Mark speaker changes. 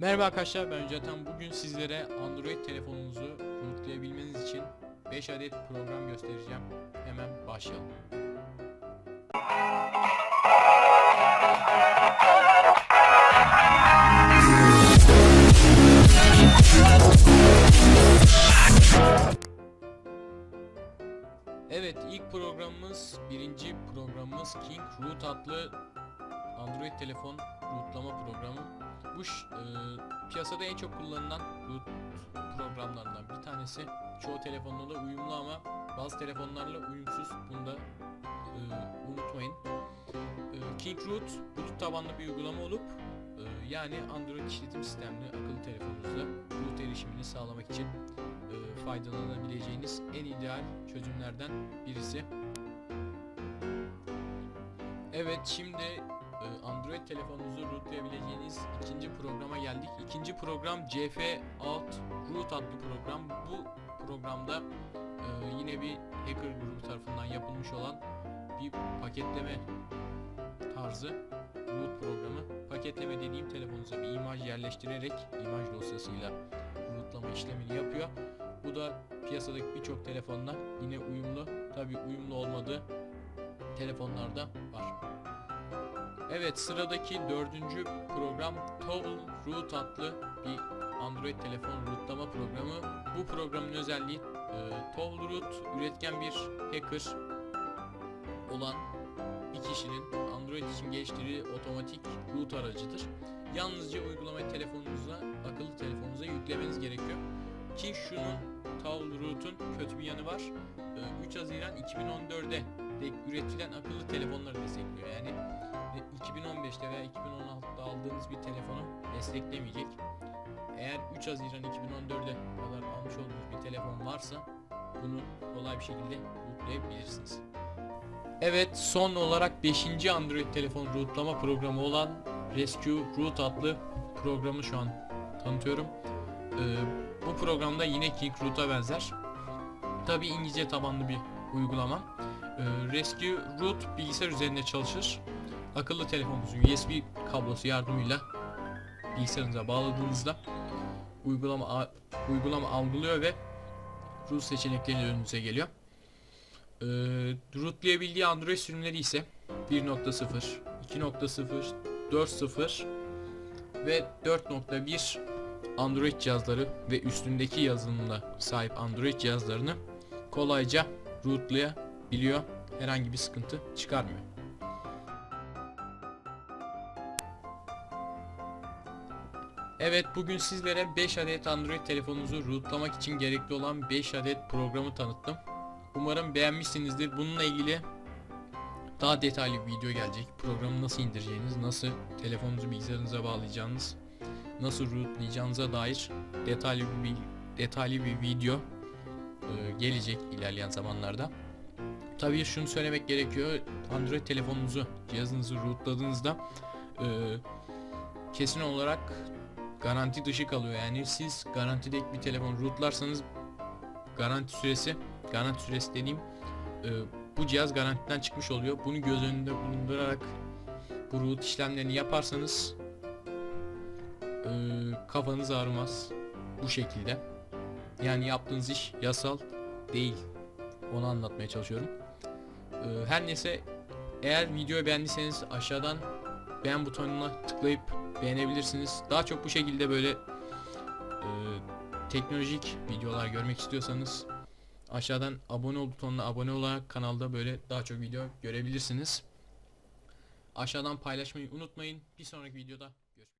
Speaker 1: Merhaba arkadaşlar ben Yüceten. Bugün sizlere Android telefonunuzu kurutlayabilmeniz için 5 adet program göstereceğim. Hemen başlayalım. Evet ilk programımız birinci programımız King Root adlı Android telefon rootlama programı. Bu e, piyasada en çok kullanılan root programlarından bir tanesi. Çoğu telefonla da uyumlu ama bazı telefonlarla uyumsuz. Bunu da e, unutmayın. E, King Root tabanlı bir uygulama olup e, yani Android işletim sistemli akıllı telefonunuzda root erişimini sağlamak için e, faydalanabileceğiniz en ideal çözümlerden birisi. Evet şimdi Android telefonunuzu rootlayabileceğiniz ikinci programa geldik. İkinci program CF Alt Root adlı program. Bu programda e, yine bir hacker grubu tarafından yapılmış olan bir paketleme tarzı root programı. Paketleme dediğim telefonunuza bir imaj yerleştirerek imaj dosyasıyla rootlama işlemini yapıyor. Bu da piyasadaki birçok telefonla yine uyumlu. Tabi uyumlu olmadığı telefonlarda var. Evet sıradaki dördüncü program Toggle Root adlı bir Android telefon rootlama programı. Bu programın özelliği e, Toggle Root üretken bir hacker olan bir kişinin Android için geliştirdiği otomatik root aracıdır. Yalnızca uygulamayı telefonunuza, akıllı telefonunuza yüklemeniz gerekiyor. Ki şunun Toggle Root'un kötü bir yanı var. E, 3 Haziran 2014'de de üretilen akıllı telefonları destekliyor. Yani e, 2015'te veya 2016'da aldığınız bir telefonu desteklemeyecek. Eğer 3 Haziran 2014'e kadar almış olduğunuz bir telefon varsa bunu kolay bir şekilde rootlayabilirsiniz. Evet son olarak 5. Android telefon rootlama programı olan Rescue Root adlı programı şu an tanıtıyorum. Ee, bu programda yine King Root'a benzer. Tabi İngilizce tabanlı bir uygulama. Ee, Rescue Root bilgisayar üzerinde çalışır. Akıllı telefonunuzu USB kablosu yardımıyla bilgisayarınıza bağladığınızda uygulama uygulama algılıyor ve root seçenekleri önünüze geliyor. Ee, rootlayabildiği Android sürümleri ise 1.0, 2.0, 4.0 ve 4.1 Android cihazları ve üstündeki yazılımla sahip Android cihazlarını kolayca rootlayabiliyor. Herhangi bir sıkıntı çıkarmıyor. Evet bugün sizlere 5 adet Android telefonunuzu rootlamak için gerekli olan 5 adet programı tanıttım. Umarım beğenmişsinizdir. Bununla ilgili daha detaylı bir video gelecek. Programı nasıl indireceğiniz, nasıl telefonunuzu bilgisayarınıza bağlayacağınız, nasıl rootlayacağınıza dair detaylı bir detaylı bir video e, gelecek ilerleyen zamanlarda. Tabii şunu söylemek gerekiyor. Android telefonunuzu, cihazınızı rootladığınızda e, kesin olarak garanti dışı kalıyor. Yani siz garantideki bir telefon rootlarsanız garanti süresi, garanti süresi dediğim e, bu cihaz garantiden çıkmış oluyor. Bunu göz önünde bulundurarak bu root işlemlerini yaparsanız e, kafanız ağrımaz bu şekilde. Yani yaptığınız iş yasal değil. Onu anlatmaya çalışıyorum. E, her neyse eğer videoyu beğendiyseniz aşağıdan beğen butonuna tıklayıp beğenebilirsiniz. Daha çok bu şekilde böyle e, teknolojik videolar görmek istiyorsanız aşağıdan abone ol butonuna abone olarak kanalda böyle daha çok video görebilirsiniz. Aşağıdan paylaşmayı unutmayın. Bir sonraki videoda